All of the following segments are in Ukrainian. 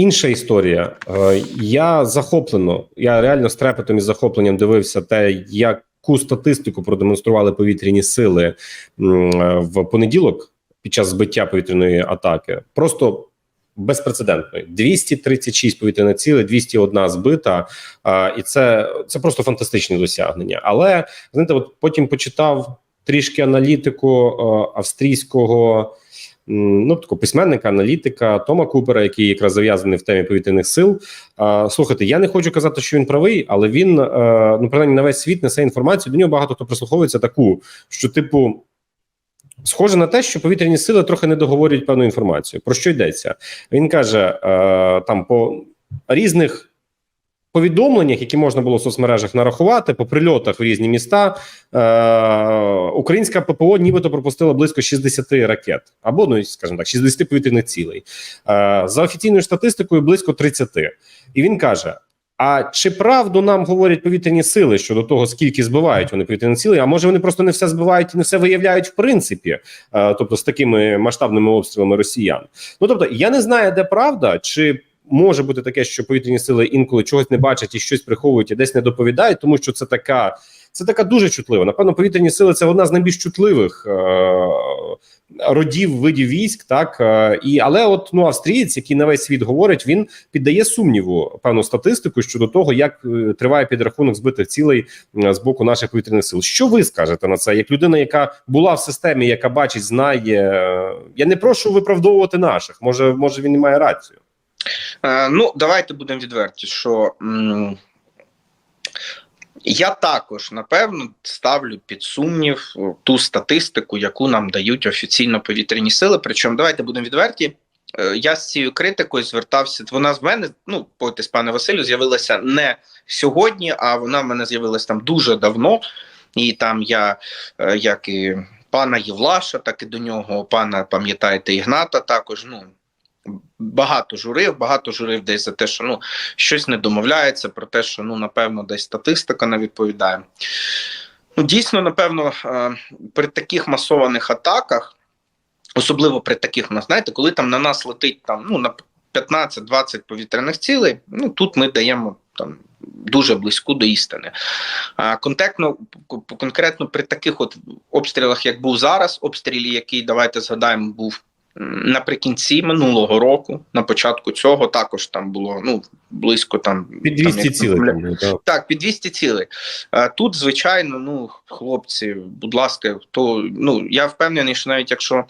Інша історія. Е, Я захоплено, я реально з трепетом і захопленням дивився те, яку статистику продемонстрували повітряні сили е, в понеділок під час збиття повітряної атаки. Просто безпрецедентної. 236 повітряних цілей, 201 збита. І це, це просто фантастичне досягнення. Але знаєте, от потім почитав трішки аналітику е, австрійського ну такого письменника, аналітика Тома Купера, який якраз зав'язаний в темі повітряних сил. Слухайте, я не хочу казати, що він правий, але він е, ну принаймні на весь світ несе інформацію. До нього багато хто прислуховується таку, що типу. Схоже на те, що повітряні сили трохи не договорюють певну інформацію. Про що йдеться? Він каже е, там по різних повідомленнях, які можна було в соцмережах нарахувати, по прильотах в різні міста. Е, українська ППО нібито пропустила близько 60 ракет, або ну скажімо так, 60 повітряних цілей. Е, за офіційною статистикою близько 30. І він каже: а чи правду нам говорять повітряні сили щодо того, скільки збивають вони повітряні цілі? А може вони просто не все збивають і не все виявляють в принципі, е, тобто з такими масштабними обстрілами росіян? Ну тобто, я не знаю, де правда, чи може бути таке, що повітряні сили інколи чогось не бачать і щось приховують і десь не доповідають, тому що це така. Це така дуже чутлива. Напевно, повітряні сили це одна з найбільш чутливих е, родів видів військ. Так е, і але, от ну австрієць, який на весь світ говорить, він піддає сумніву певну статистику щодо того, як е, триває підрахунок збитих цілей е, з боку наших повітряних сил. Що ви скажете на це? Як людина, яка була в системі, яка бачить, знає. е, Я не прошу виправдовувати наших. Може, може він не має рацію. Е, ну, давайте будемо відверті, що я також напевно ставлю під сумнів ту статистику, яку нам дають офіційно повітряні сили. Причому давайте будемо відверті. Е, Я з цією критикою звертався. Вона з мене, ну погодьтесь, пане Василю, з'явилася не сьогодні, а вона в мене з'явилася там дуже давно. І там я, е, як і пана Євлаша, так і до нього пана, пам'ятаєте, Ігната також. Ну багато журив, багато журив десь за те, що ну щось не домовляється, про те, що ну напевно десь статистика не відповідає. Ну, дійсно, напевно, е, при таких масованих атаках, особливо при таких, знаєте, коли там на нас летить там ну на 15-20 повітряних цілей, ну тут ми даємо там. Дуже близьку до істини. А конкретно, конкретно при таких от обстрілах, як був зараз, обстрілі, який давайте згадаємо, був наприкінці минулого року, на початку цього також там було ну близько там Під там, 200 як цілей. там так. так, під 200 цілей. А Тут, звичайно, ну, хлопці, будь ласка, хто ну я впевнений, що навіть якщо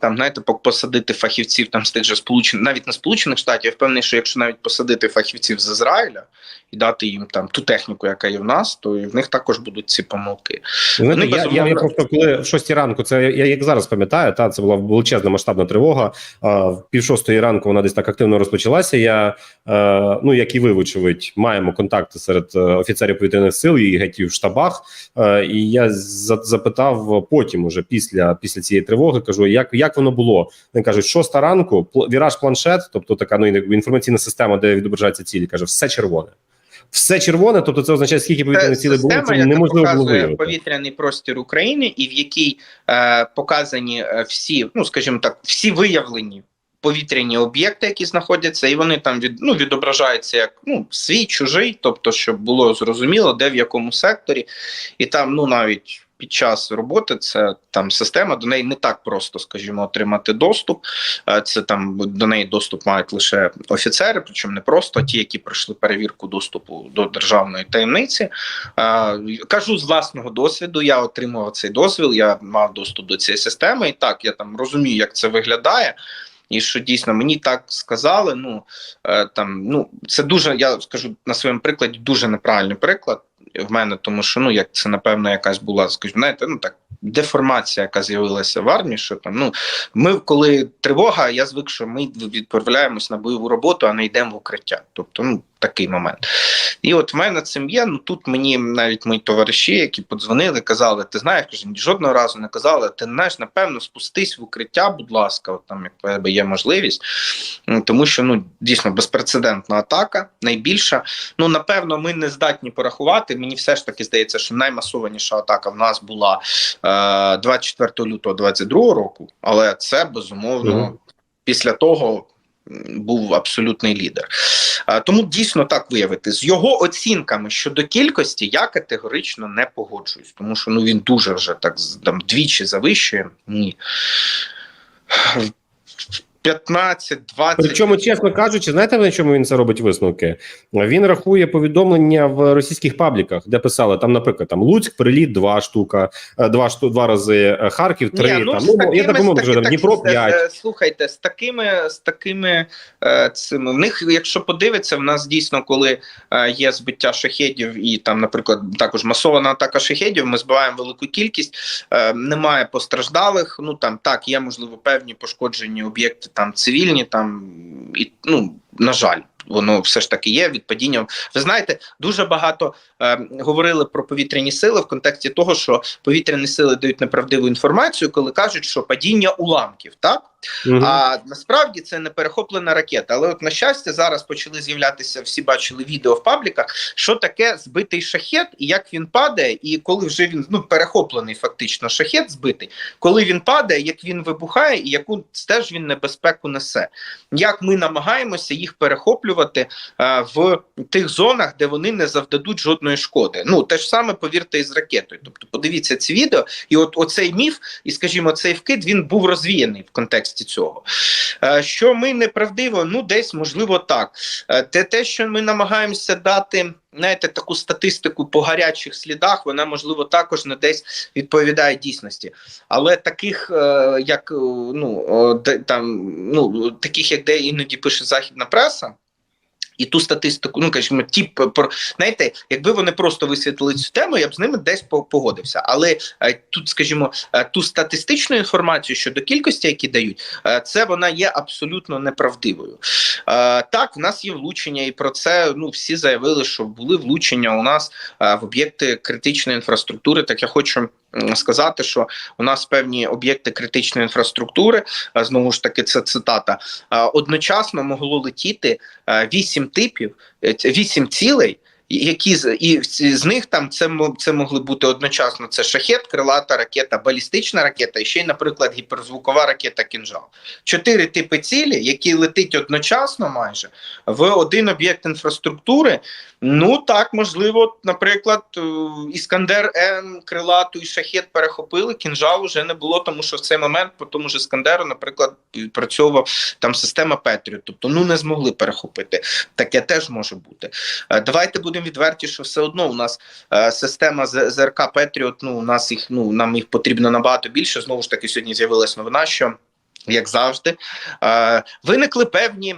там знаєте, посадити фахівців там з тих же сполучених, навіть не сполучених штатів, я впевнений, що якщо навіть посадити фахівців з Ізраїля і дати їм там ту техніку, яка є в нас, то і в них також будуть ці помилки. Знаєте, Вони, я, я, я просто коли в шостій ранку, це я як зараз пам'ятаю, та це була величезна масштабна тривога. А, в пів шостої ранку вона десь так активно розпочалася. Я ну як і ви, вочевидь, маємо контакти серед е, офіцерів повітряних сил і геть в штабах. Е, і я за, запитав потім, уже після після цієї тривоги, кажу, як, як воно було. Вони кажуть, шоста ранку, віраж планшет, тобто така ну інформаційна система, де відображаються цілі, каже, все червоне. Все червоне, тобто це означає, скільки повітряних цілей було, це неможливо було виявити. повітряний простір України, і в якій е, показані е, всі, ну скажімо так, всі виявлені повітряні об'єкти, які знаходяться, і вони там від, ну, відображаються як ну, свій, чужий, тобто, щоб було зрозуміло, де в якому секторі, і там, ну навіть. Під час роботи це там система, до неї не так просто, скажімо, отримати доступ. Е, Це там до неї доступ мають лише офіцери, причому не просто ті, які пройшли перевірку доступу до державної таємниці. Е, Кажу з власного досвіду, я отримав цей дозвіл, я мав доступ до цієї системи, і так я там розумію, як це виглядає. І що дійсно мені так сказали. Ну е, там ну це дуже, я скажу на своєму прикладі, дуже неправильний приклад в мене, тому що ну як це напевно якась була, скажімо, знаєте, ну так деформація, яка з'явилася в армії. Що там ну ми, коли тривога, я звик, що ми відправляємось на бойову роботу, а не йдемо в укриття. Тобто, ну такий момент. І от в мене цим є. Ну тут мені навіть мої товариші, які подзвонили, казали: ти знаєш, кажу, жодного разу не казали, ти знаєш, напевно, спустись в укриття, будь ласка, от там як тебе є можливість. Тому що ну дійсно безпрецедентна атака, найбільша. Ну напевно, ми не здатні порахувати. Мені все ж таки здається, що наймасованіша атака в нас була е, 24 лютого 22 року, але це безумовно Мгм. після того. був абсолютний лідер. Тому дійсно так виявити. З його оцінками щодо кількості я категорично не погоджуюсь, тому що ну він дуже вже так там двічі завищує. Ні. 15, 20. Причому, чесно кажучи, знаєте, на чому він це робить висновки? Він рахує повідомлення в російських пабліках, де писали там, наприклад, там Луцьк, приліт два штука, е, два шту, два рази е, Харків, три Ні, там. з Ну я так умовно кажу, Дніпро так, 5. е, Слухайте, з такими з такими цими в них, якщо подивитися, в нас дійсно, коли є збиття шахедів, і там, наприклад, також масована атака шахедів, ми збиваємо велику кількість. Немає постраждалих. Ну там так є можливо певні пошкоджені об'єкти, там цивільні, там і ну на жаль. Воно все ж таки є від падіння. Ви знаєте, дуже багато е, говорили про повітряні сили в контексті того, що повітряні сили дають неправдиву інформацію, коли кажуть, що падіння уламків, так Мгм. а насправді це не перехоплена ракета. Але от на щастя, зараз почали з'являтися. Всі бачили відео в пабліках, що таке збитий шахет, і як він падає, і коли вже він ну перехоплений, фактично шахет збитий, коли він падає, як він вибухає, і яку теж він небезпеку несе. Як ми намагаємося їх перехоплювати е, в тих зонах, де вони не завдадуть жодної шкоди. Ну те ж саме повірте із ракетою. Тобто, подивіться ці відео, і от оцей міф, і скажімо, цей вкид він був розвіяний в контексті цього. Е, Що ми неправдиво, ну десь можливо так. Е, Те, те, що ми намагаємося дати. Знаєте, таку статистику по гарячих слідах, вона можливо також не десь відповідає дійсності. Але таких, е, як ну там, ну таких, як де іноді пише західна преса. І ту статистику, ну кажімо, ті про знаєте, якби вони просто висвітлили цю тему, я б з ними десь по- погодився. Але е, тут, скажімо, е, ту статистичну інформацію щодо кількості, які дають, е, це вона є абсолютно неправдивою. Так, в нас є влучення, і про це ну всі заявили, що були влучення у нас в об'єкти критичної інфраструктури. Так я хочу сказати, що у нас певні об'єкти критичної інфраструктури, е, знову ж таки, це цитата, е, одночасно могло летіти е, вісім типів, вісім цілей. Які і з них там це це могли бути одночасно. Це шахет, крилата ракета, балістична ракета, і ще й, наприклад, гіперзвукова ракета кінжал. Чотири типи цілі, які летить одночасно, майже в один об'єкт інфраструктури. Ну так, можливо, наприклад, е, Іскандер М, крилату і шахет перехопили. Кінжал уже не було, тому що в цей момент по тому ж Іскандеру, наприклад, відпрацьовував там система Петріот. Тобто, ну не змогли перехопити. Таке теж може бути. Е, Давайте будемо відверті, що все одно у нас е, система ЗРК Петріот. Ну у нас їх ну нам їх потрібно набагато більше. Знову ж таки, сьогодні з'явилась новина, що як завжди е, виникли певні.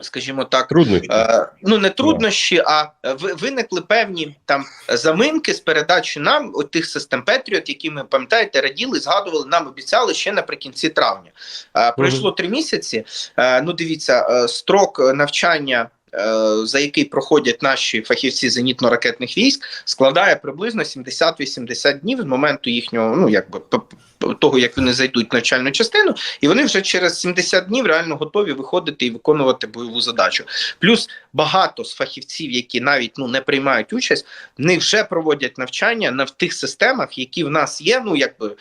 Скажімо так, Труднощі. Е, ну не труднощі, а е, ви- виникли певні там заминки з передачі нам от тих систем Петріот, які ми пам'ятаєте, раділи, згадували, нам обіцяли ще наприкінці травня. Е, Пройшло три місяці. Е, Ну, дивіться, е, строк навчання. Е, За який проходять наші фахівці зенітно-ракетних військ, складає приблизно 70-80 днів з моменту їхнього, ну якби того, як вони зайдуть в навчальну частину, і вони вже через 70 днів реально готові виходити і виконувати бойову задачу. Плюс багато з фахівців, які навіть ну не приймають участь, вони вже проводять навчання на в тих системах, які в нас є. Ну якби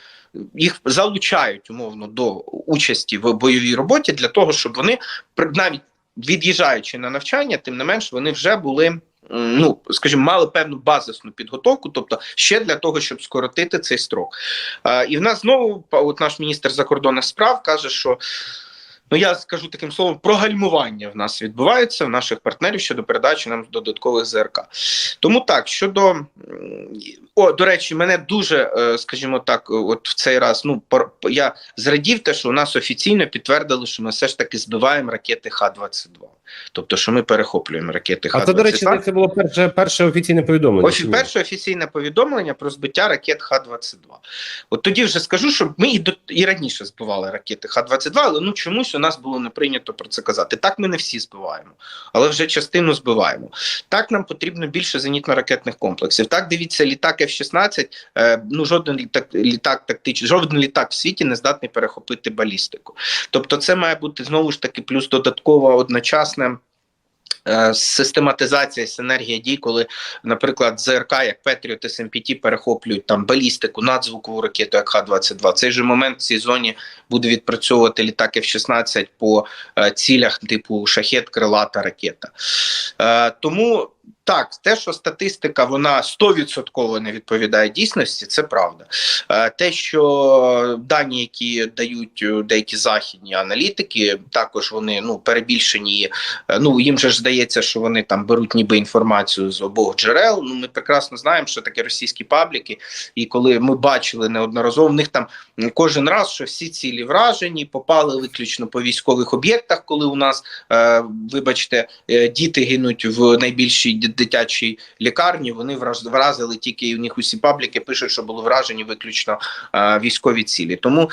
їх залучають умовно до участі в бойовій роботі для того, щоб вони навіть від'їжджаючи на навчання, тим не менш вони вже були. Ну, скажімо, мали певну базисну підготовку, тобто ще для того, щоб скоротити цей строк. Е, і в нас знову от наш міністр закордонних справ каже, що ну я скажу таким словом, прогальмування в нас відбувається в наших партнерів щодо передачі нам додаткових ЗРК. Тому так щодо о, до речі, мене дуже, е, скажімо так, от в цей раз. Ну я зрадів те, що у нас офіційно підтвердили, що ми все ж таки збиваємо ракети Х-22. Тобто, що ми перехоплюємо ракети Х-22. це, до речі, це було перше, перше офіційне повідомлення. Ось перше офіційне повідомлення про збиття ракет Х-22. От тоді вже скажу, що ми і, до, і раніше збивали ракети Х-22, але ну чомусь у нас було не прийнято про це казати. Так ми не всі збиваємо, але вже частину збиваємо. Так нам потрібно більше зенітно-ракетних комплексів. Так, дивіться, літак F-16, е, ну жоден літак, літак тактичний, жоден літак в світі не здатний перехопити балістику. Тобто, це має бути знову ж таки плюс додатково одночасне. Е, систематизація, синергія дій, коли, наприклад, ЗРК, як Петріот СМПТ перехоплюють там балістику, надзвукову ракету, як Х-22. В цей же момент в цій зоні буде відпрацьовувати літак F-16 по е, цілях типу шахет, крилата ракета. Е, тому так, те, що статистика вона 100% не відповідає дійсності, це правда. Е, те, що дані, які дають е, деякі західні аналітики, також вони ну перебільшені. Е, Ну їм же ж здається, що вони там беруть ніби інформацію з обох джерел. Ну ми прекрасно знаємо, що таке російські пабліки, і коли ми бачили неодноразово, в них там кожен раз, що всі цілі вражені, попали виключно по військових об'єктах, коли у нас, вибачте, діти гинуть в найбільшій ді- дитячій лікарні. Вони враз- вразили тільки у них усі пабліки пишуть, що були вражені виключно е, військові цілі. Тому.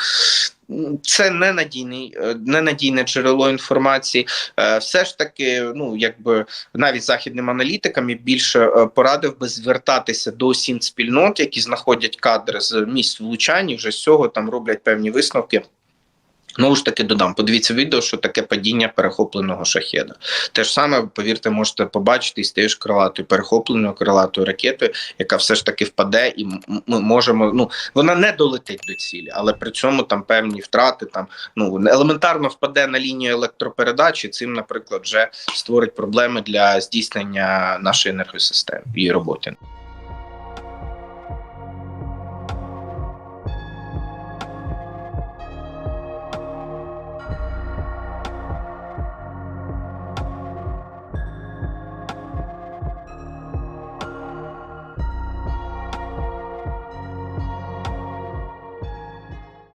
Це ненадійний, е, ненадійне джерело інформації. Е, Все ж таки, ну якби навіть західним аналітикам я більше е, порадив би звертатися до сім спільнот, які знаходять кадри з місць влучань, і вже з цього там роблять певні висновки. Знову ж таки додам, подивіться відео, що таке падіння перехопленого шахеда. Те ж саме, повірте, можете побачити із тією ж крилатою перехопленою крилатою ракетою, яка все ж таки впаде, і ми можемо. Ну вона не долетить до цілі, але при цьому там певні втрати. Там ну елементарно впаде на лінію електропередачі. Цим, наприклад, вже створить проблеми для здійснення нашої енергосистеми і роботи.